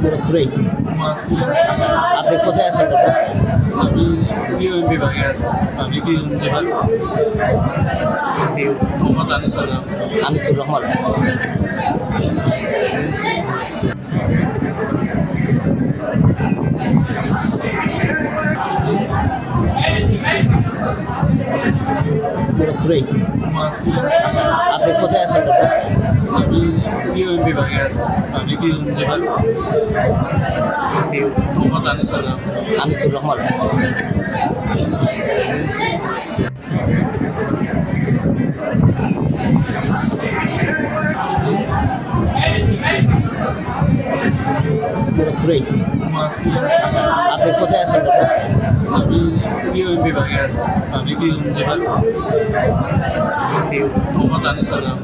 পুরোপুরি আচ্ছা আপনি কোথায় আছেন আমি ইউএম বিভাগে আছি। আমি কি বিভাগ মোহাম্মদ আনিসুল্লাহ আনিসুর রহমান। আচ্ছা আপনি কোথায় আছেন আমি ইউএম বিভাগে আছি। আমি কি বিভাগ মোহাম্মদ আনিসুল্লাহ আনিসুর রহমান। পুরোপুরি আচ্ছা আপনি কোথায় আছেন দাদা আমি ইউএম বিভাগে আছি আমি কি বিভাগ মোহাম্মদ আনিসুল্লাহ